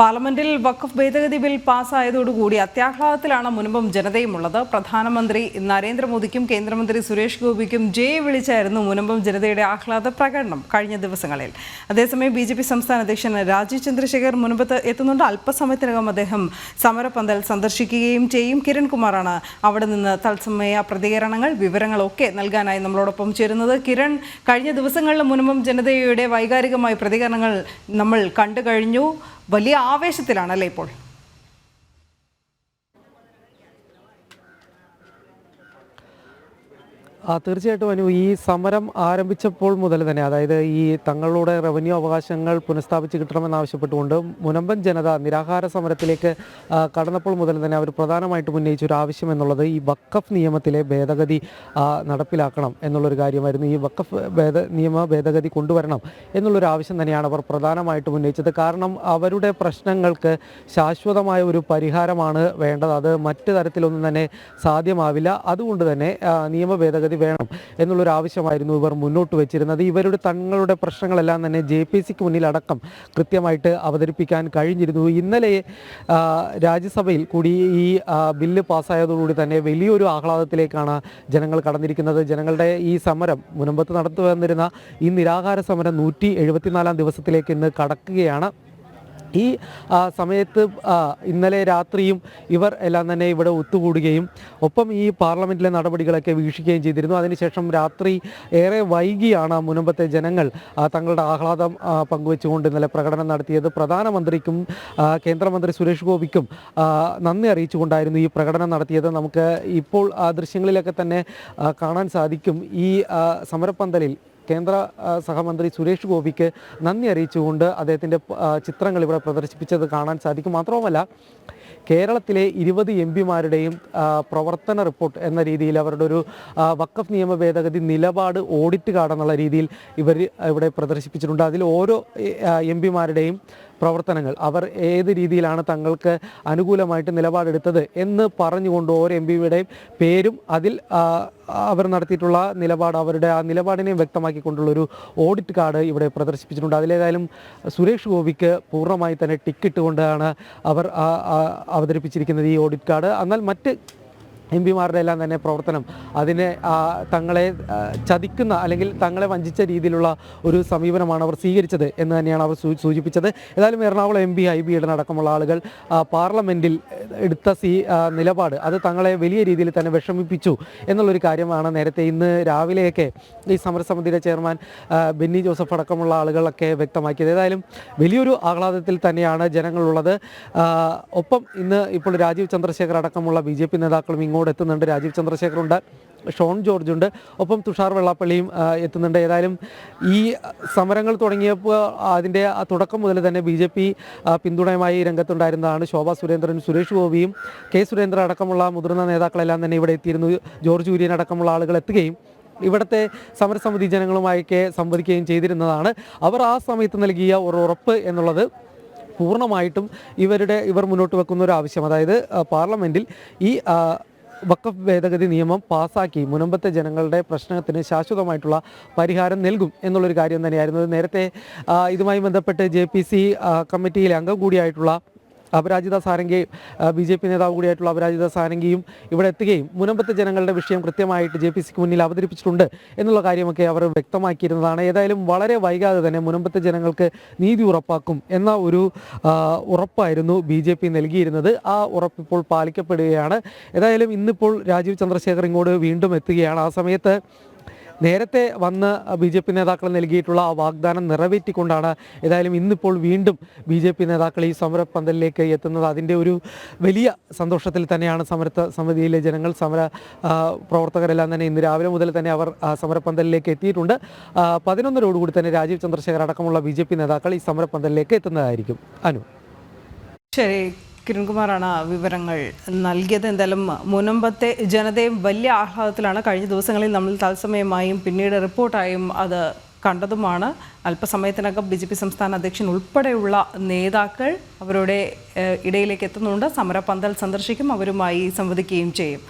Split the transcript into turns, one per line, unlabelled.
പാർലമെന്റിൽ വഖഫ് ഭേദഗതി ബിൽ പാസ്സായതോടുകൂടി അത്യാഹ്ലാദത്തിലാണ് മുൻപും ജനതയുമുള്ളത്. പ്രധാനമന്ത്രി നരേന്ദ്രമോദിക്കും കേന്ദ്രമന്ത്രി സുരേഷ് ഗോപിക്കും ജയ് വിളിച്ചായിരുന്നു മുൻപും ജനതയുടെ ആഹ്ലാദ പ്രകടനം കഴിഞ്ഞ ദിവസങ്ങളിൽ. അതേസമയം ബി ജെ പി സംസ്ഥാന അധ്യക്ഷൻ രാജീവ് ചന്ദ്രശേഖർ മുൻപത്ത് എത്തുന്നുണ്ട്. അല്പസമയത്തിനകം അദ്ദേഹം സമരപന്തൽ സന്ദർശിക്കുകയും ചെയ്യും. കിരൺകുമാറാണ് അവിടെ നിന്ന് തത്സമയ പ്രതികരണങ്ങൾ വിവരങ്ങളൊക്കെ നൽകാനായി നമ്മളോടൊപ്പം ചേരുന്നത്. കിരൺ കഴിഞ്ഞ ദിവസങ്ങളിൽ മുൻപും ജനതയുടെ വൈകാരികമായ പ്രതികരണങ്ങൾ നമ്മൾ കണ്ടു കഴിഞ്ഞു വലിയ ആവേശത്തിലാണല്ലേ ഇപ്പോൾ?
തീർച്ചയായിട്ടും അനു ഈ സമരം ആരംഭിച്ചപ്പോൾ മുതൽ തന്നെ അതായത് ഈ തങ്ങളുടെ റവന്യൂ അവകാശങ്ങൾ പുനഃസ്ഥാപിച്ച് കിട്ടണമെന്നാവശ്യപ്പെട്ടുകൊണ്ട് മുനമ്പൻ ജനത നിരാഹാര സമരത്തിലേക്ക് കടന്നപ്പോൾ മുതൽ തന്നെ അവർ പ്രധാനമായിട്ടും ഉന്നയിച്ച ഒരു ആവശ്യം എന്നുള്ളത് ഈ വക്കഫ് നിയമത്തിലെ ഭേദഗതി നടപ്പിലാക്കണം എന്നുള്ളൊരു കാര്യമായിരുന്നു. ഈ വക്കഫ് ഭേദ നിയമ ഭേദഗതി കൊണ്ടുവരണം എന്നുള്ളൊരു ആവശ്യം തന്നെയാണ് അവർ പ്രധാനമായിട്ടും ഉന്നയിച്ചത്. കാരണം അവരുടെ പ്രശ്നങ്ങൾക്ക് ശാശ്വതമായ ഒരു പരിഹാരമാണ് വേണ്ടത്. അത് മറ്റു തരത്തിലൊന്നും തന്നെ സാധ്യമാവില്ല. അതുകൊണ്ട് തന്നെ നിയമ ഭേദഗതി വേണം എന്നുള്ളൊരു ആവശ്യമായിരുന്നു ഇവർ മുന്നോട്ട് വെച്ചിരുന്നത്. ഇവരുടെ തങ്ങളുടെ പ്രശ്നങ്ങളെല്ലാം തന്നെ ജെ പി സിക്ക് മുന്നിലടക്കം കൃത്യമായിട്ട് അവതരിപ്പിക്കാൻ കഴിഞ്ഞിരുന്നു. ഇന്നലെ രാജ്യസഭയിൽ കൂടി ഈ ബില്ല് പാസ്സായതോടുകൂടി തന്നെ വലിയൊരു ആഹ്ലാദത്തിലേക്കാണ് ജനങ്ങൾ കടന്നിരിക്കുന്നത്. ജനങ്ങളുടെ ഈ സമരം മുനമ്പത്ത് നടത്തുവന്നിരുന്ന ഈ നിരാഹാര സമരം നൂറ്റി എഴുപത്തിനാലാം ദിവസത്തിലേക്ക് ഇന്ന് കടക്കുകയാണ്. ഈ സമയത്ത് ഇന്നലെ രാത്രിയും ഇവർ എല്ലാം തന്നെ ഇവിടെ ഒത്തുകൂടുകയും ഒപ്പം ഈ പാർലമെന്റിലെ നടപടികളൊക്കെ വീക്ഷിക്കുകയും ചെയ്തിരുന്നു. അതിനുശേഷം രാത്രി ഏറെ വൈകിയാണ് മുനമ്പത്തെ ജനങ്ങൾ തങ്ങളുടെ ആഹ്ലാദം പങ്കുവെച്ചുകൊണ്ട് ഇന്നലെ പ്രകടനം നടത്തിയത്. പ്രധാനമന്ത്രിക്കും കേന്ദ്രമന്ത്രി സുരേഷ് ഗോപിക്കും നന്ദി അറിയിച്ചുകൊണ്ടായിരുന്നു ഈ പ്രകടനം നടത്തിയത്. നമുക്ക് ഇപ്പോൾ ആ ദൃശ്യങ്ങളിലൊക്കെ തന്നെ കാണാൻ സാധിക്കും. ഈ സമരപ്പന്തലിൽ കേന്ദ്ര സഹമന്ത്രി സുരേഷ് ഗോപിക്ക് നന്ദി അറിയിച്ചുകൊണ്ട് അദ്ദേഹത്തിന്റെ ചിത്രങ്ങൾ ഇവിടെ പ്രദർശിപ്പിച്ചത് കാണാൻ സാധിക്കും. മാത്രവുമല്ല കേരളത്തിലെ ഇരുപത് എം പിമാരുടെയും പ്രവർത്തന റിപ്പോർട്ട് എന്ന രീതിയിൽ അവരുടെ ഒരു വക്കഫ് നിയമ ഭേദഗതി നിലപാട് ഓഡിറ്റ് കാർഡ് എന്നുള്ള രീതിയിൽ ഇവർ ഇവിടെ പ്രദർശിപ്പിച്ചിട്ടുണ്ട്. അതിൽ ഓരോ എം പിമാരുടെയും പ്രവർത്തനങ്ങൾ. അവർ ഏത് രീതിയിലാണ് തങ്ങൾക്ക് അനുകൂലമായിട്ട് നിലപാടെടുത്തത് എന്ന് പറഞ്ഞുകൊണ്ട് ഓരോ എം പിയുടെയും പേരും അതിൽ അവർ നടത്തിയിട്ടുള്ള നിലപാട് അവരുടെ ആ നിലപാടിനെയും വ്യക്തമാക്കിക്കൊണ്ടുള്ള ഒരു ഓഡിറ്റ് കാർഡ് ഇവിടെ പ്രദർശിപ്പിച്ചിട്ടുണ്ട്. അതിലേതായാലും സുരേഷ് ഗോപിക്ക് പൂർണമായി തന്നെ ടിക്കറ്റ് കൊണ്ടാണ് അവർ അവതരിപ്പിച്ചിരിക്കുന്നത് ഈ ഓഡിറ്റ് കാർഡ്. എന്നാൽ മറ്റ് എം പിമാരുടെ എല്ലാം തന്നെ പ്രവർത്തനം അതിനെ തങ്ങളെ ചതിക്കുന്ന അല്ലെങ്കിൽ തങ്ങളെ വഞ്ചിച്ച രീതിയിലുള്ള ഒരു സമീപനമാണ് അവർ സ്വീകരിച്ചത് എന്ന് തന്നെയാണ് അവർ സൂചിപ്പിച്ചത്. ഏതായാലും Ernakulam M P Hibi അടക്കമുള്ള ആളുകൾ പാർലമെന്റിൽ എടുത്ത സീ നിലപാട് അത് തങ്ങളെ വലിയ രീതിയിൽ തന്നെ വിഷമിപ്പിച്ചു എന്നുള്ളൊരു കാര്യമാണ് നേരത്തെ ഇന്ന് രാവിലെയൊക്കെ ഈ സമരസമിതിയുടെ ചെയർമാൻ ബെന്നി ജോസഫ് അടക്കമുള്ള ആളുകളൊക്കെ വ്യക്തമാക്കിയത്. ഏതായാലും വലിയൊരു ആഹ്ലാദത്തിൽ തന്നെയാണ് ജനങ്ങളുള്ളത്. ഒപ്പം ഇന്ന് ഇപ്പോൾ രാജീവ് ചന്ദ്രശേഖർ അടക്കമുള്ള ബി ജെ പി നേതാക്കളും ഇങ്ങോട്ട് എത്തുന്നുണ്ട്. രാജീവ് ചന്ദ്രശേഖറുണ്ട് ഷോൺ ജോർജ് ഉണ്ട്. ഒപ്പം തുഷാർ വെള്ളാപ്പള്ളിയും എത്തുന്നുണ്ട്. ഏതായാലും ഈ സമരങ്ങൾ തുടങ്ങിയപ്പോൾ അതിന്റെ തുടക്കം മുതൽ തന്നെ ബി ജെ പി പിന്തുണയുമായി രംഗത്തുണ്ടായിരുന്നതാണ് ശോഭാ സുരേന്ദ്രൻ സുരേഷ് ഗോപിയും. കെ സുരേന്ദ്രൻ അടക്കമുള്ള മുതിർന്ന നേതാക്കളെല്ലാം തന്നെ ഇവിടെ എത്തിയിരുന്നു. ജോർജ് കുര്യൻ അടക്കമുള്ള ആളുകൾ എത്തുകയും ഇവിടുത്തെ സമരസമിതി ജനങ്ങളുമായൊക്കെ സംവദിക്കുകയും ചെയ്തിരുന്നതാണ്. അവർ ആ സമയത്ത് നൽകിയ ഒരു ഉറപ്പ് എന്നുള്ളത് പൂർണമായിട്ടും ഇവരുടെ ഇവർ മുന്നോട്ട് വെക്കുന്ന ഒരു ആവശ്യം. അതായത് പാർലമെന്റിൽ ഈ വഖഫ് ഭേദഗതി നിയമം പാസാക്കി മുനമ്പത്തെ ജനങ്ങളുടെ പ്രശ്നത്തിന് ശാശ്വതമായിട്ടുള്ള പരിഹാരം നൽകും എന്നുള്ളൊരു കാര്യം തന്നെയായിരുന്നു. നേരത്തെ ഇതുമായി ബന്ധപ്പെട്ട് ജെ കമ്മിറ്റിയിലെ അംഗം കൂടിയായിട്ടുള്ള അപരാജിത സാരംഗിയും ബി ജെ പി നേതാവ് കൂടിയായിട്ടുള്ള അപരാജിത സാരംഗിയും ഇവിടെ എത്തുകയും മുനമ്പത്തെ ജനങ്ങളുടെ വിഷയം കൃത്യമായിട്ട് ജെ പി സിക്ക് മുന്നിൽ അവതരിപ്പിച്ചിട്ടുണ്ട് എന്നുള്ള കാര്യമൊക്കെ അവർ വ്യക്തമാക്കിയിരുന്നതാണ്. ഏതായാലും വളരെ വൈകാതെ തന്നെ മുനമ്പത്തെ ജനങ്ങൾക്ക് നീതി ഉറപ്പാക്കും എന്ന ഒരു ഉറപ്പായിരുന്നു ബി ജെ പി നൽകിയിരുന്നത്. ആ ഉറപ്പിപ്പോൾ പാലിക്കപ്പെടുകയാണ്. ഏതായാലും ഇന്നിപ്പോൾ രാജീവ് ചന്ദ്രശേഖർ ഇങ്ങോട്ട് വീണ്ടും എത്തുകയാണ്. ആ സമയത്ത് നേരത്തെ വന്ന് ബി ജെ പി നേതാക്കൾ നൽകിയിട്ടുള്ള ആ വാഗ്ദാനം നിറവേറ്റിക്കൊണ്ടാണ് ഏതായാലും ഇന്നിപ്പോൾ വീണ്ടും ബി ജെ പി നേതാക്കൾ ഈ സമരപ്പന്തലിലേക്ക് എത്തുന്നത്. അതിന്റെ ഒരു വലിയ സന്തോഷത്തിൽ തന്നെയാണ് സമരത്ത സമിതിയിലെ ജനങ്ങൾ സമര പ്രവർത്തകരെല്ലാം തന്നെ ഇന്ന് രാവിലെ മുതൽ തന്നെ അവർ സമരപ്പന്തലിലേക്ക് എത്തിയിട്ടുണ്ട്. പതിനൊന്നരോടുകൂടി തന്നെ രാജീവ് ചന്ദ്രശേഖർ അടക്കമുള്ള ബി നേതാക്കൾ ഈ സമരപ്പന്തലിലേക്ക് എത്തുന്നതായിരിക്കും. അനു.
ശരി. കിരൺകുമാറാണ് വിവരങ്ങൾ നൽകിയത്. എന്തായാലും മുനമ്പത്തെ ജനതയും വലിയ ആഹ്ലാദത്തിലാണ് കഴിഞ്ഞ ദിവസങ്ങളിൽ നമ്മൾ തത്സമയമായും പിന്നീട് റിപ്പോർട്ടായും അത് കണ്ടതുമാണ്. അല്പസമയത്തിനകം ബി ജെ പി സംസ്ഥാന അധ്യക്ഷൻ ഉൾപ്പെടെയുള്ള നേതാക്കൾ അവരുടെ ഇടയിലേക്ക് എത്തുന്നുണ്ട്. സമരപന്തൽ സന്ദർശിക്കും അവരുമായി സംവദിക്കുകയും ചെയ്യും.